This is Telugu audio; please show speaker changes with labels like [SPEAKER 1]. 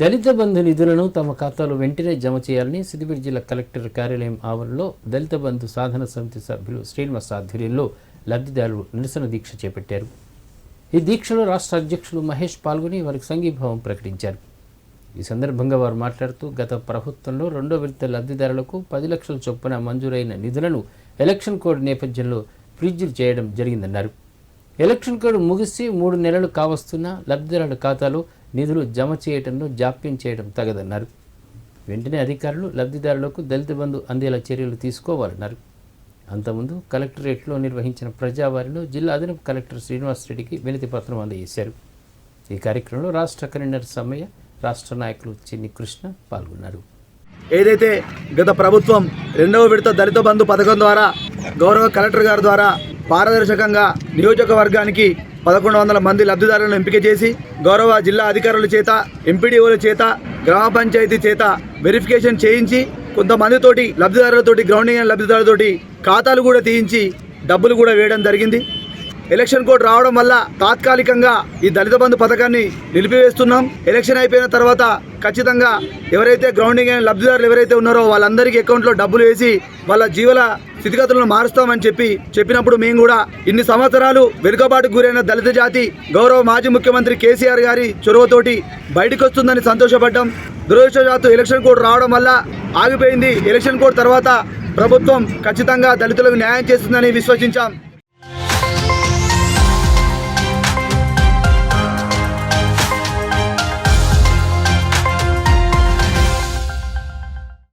[SPEAKER 1] దళిత బంధు నిధులను తమ ఖాతాలో వెంటనే జమ చేయాలని సిద్దిపేట జిల్లా కలెక్టర్ కార్యాలయం ఆవరణలో దళిత బంధు సాధన సమితి సభ్యులు శ్రీనివాస్ ఆధ్వర్యంలో లబ్ధిదారులు నిరసన దీక్ష చేపట్టారు. ఈ దీక్షలో రాష్ట్ర అధ్యక్షులు మహేష్ పాల్గొని వారికి సంఘీభావం ప్రకటించారు. ఈ సందర్భంగా వారు మాట్లాడుతూ గత ప్రభుత్వంలో రెండో విడత లబ్ధిదారులకు పది లక్షల చొప్పున మంజూరైన నిధులను ఎలక్షన్ కోడ్ నేపథ్యంలో ఫ్రిడ్జ్లు చేయడం జరిగిందన్నారు. ఎలక్షన్ కోడ్ ముగిసి మూడు నెలలు కావస్తున్నా లబ్ధిదారుల ఖాతాలో నిధులు జమ చేయడంలో జాప్యం చేయడం తగదన్నారు. వెంటనే అధికారులు లబ్ధిదారులకు దళిత బంధు అందేలా చర్యలు తీసుకోవాలన్నారు. అంతకుముందు కలెక్టరేట్లో నిర్వహించిన ప్రజావారిలో జిల్లా అదనపు కలెక్టర్ శ్రీనివాస్ రెడ్డికి వినతి పత్రం అందజేశారు. ఈ కార్యక్రమంలో రాష్ట్ర కన్వీనర్ సమ్మయ్య రాష్ట్ర నాయకులు చిన్ని కృష్ణ పాల్గొన్నారు.
[SPEAKER 2] ఏదైతే గత ప్రభుత్వం రెండవ విడత దళిత బంధు పథకం ద్వారా గౌరవ కలెక్టర్ గారి ద్వారా పారదర్శకంగా నియోజకవర్గానికి పదకొండు వందల మంది లబ్ధిదారులను ఎంపిక చేసి గౌరవ జిల్లా అధికారుల చేత ఎంపీడీఓల చేత గ్రామ పంచాయతీ చేత వెరిఫికేషన్ చేయించి కొంతమందితోటి లబ్ధిదారులతోటి గ్రౌండింగ్ అయిన లబ్ధిదారులతోటి ఖాతాలు కూడా తీయించి డబ్బులు కూడా వేయడం జరిగింది. ఎలక్షన్ కోడ్ రావడం వల్ల తాత్కాలికంగా ఈ దళిత బంధు పథకాన్ని నిలిపివేస్తున్నాం. ఎలక్షన్ అయిపోయిన తర్వాత ఖచ్చితంగా ఎవరైతే గ్రౌండింగ్ అయిన లబ్ధిదారులు ఎవరైతే ఉన్నారో వాళ్ళందరికీ అకౌంట్లో డబ్బులు వేసి వాళ్ళ జీవన స్థితిగతులను మారుస్తామని చెప్పి చెప్పినప్పుడు మేము కూడా ఇన్ని సంవత్సరాలు వెనుకబాటుకు గురైన దళిత జాతి గౌరవ మాజీ ముఖ్యమంత్రి కేసీఆర్ గారి చొరవతోటి బయటకు వస్తుందని సంతోషపడ్డాం. దురదృష్టజాతు ఎలక్షన్ కోడ్ రావడం వల్ల ఆగిపోయింది. ఎలక్షన్ కోడ్ తర్వాత ప్రభుత్వం ఖచ్చితంగా దళితులకు న్యాయం చేస్తుందని విశ్వసించాం.